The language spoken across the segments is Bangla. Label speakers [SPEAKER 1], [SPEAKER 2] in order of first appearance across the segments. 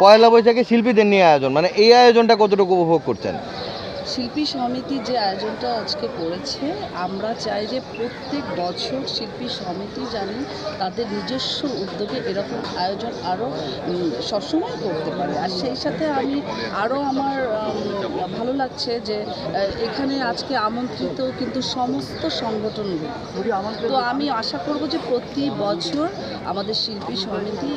[SPEAKER 1] পয়লা বৈশাখে শিল্পীদের নিয়ে আয়োজন মানে এই আয়োজনটা কতটুকু উপভোগ করছেন?
[SPEAKER 2] শিল্পী সমিতি যে আয়োজনটা আজকে করেছে, আমরা চাই যে প্রত্যেক বছর শিল্পী সমিতি জানি তাদের নিজস্ব উদ্যোগে এরকম আয়োজন আরও সবসময় করতে পারে। আর সেই সাথে আমি আরও আমার ভালো লাগছে যে এখানে আজকে আমন্ত্রিত কিন্তু সমস্ত সংগঠনগুলো তো আমি আশা করব যে প্রতি বছর আমাদের শিল্পী সমিতি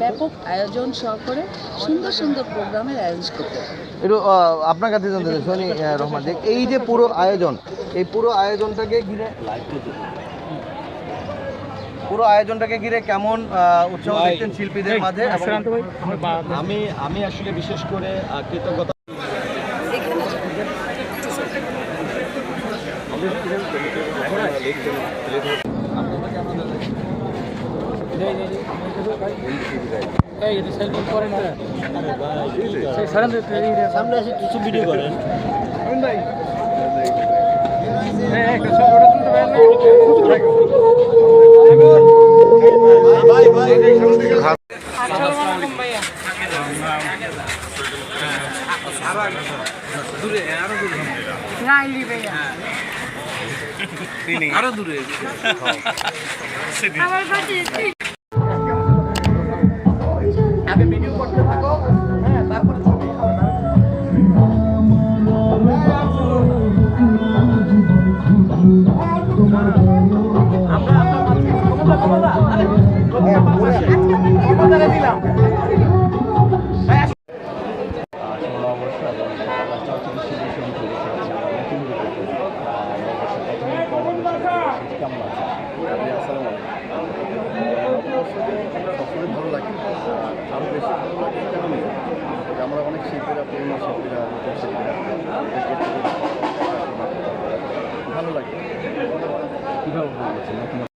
[SPEAKER 2] ব্যাপক আয়োজন সহকারে সুন্দর সুন্দর প্রোগ্রামের অ্যারেঞ্জ করতে পারে।
[SPEAKER 1] আপনার কাছে চাই সোনি রহমান এই যে পুরো আয়োজন এই পুরো আয়োজনটাকে ঘিরে পুরো আয়োজনটাকে ঘিরে কেমন উৎসাহ দেখছেন শিল্পীদের মাঝে?
[SPEAKER 3] আমি আমি আসলে বিশেষ করে সামনে এসে কিছু ভিডিও করেন। ষোলো অবস্থা এবং শিল্পী সমিতি নতুন রূপে প্রথমে কর্মবিষয় কেমন আছে।
[SPEAKER 4] সবসময় ভালো লাগে আরও বেশি ভালো লাগে কেন যে আমরা অনেক শিল্পীরা পুরনো শিল্পীরা নতুন শিল্পীরা ভালো লাগে।
[SPEAKER 3] কীভাবে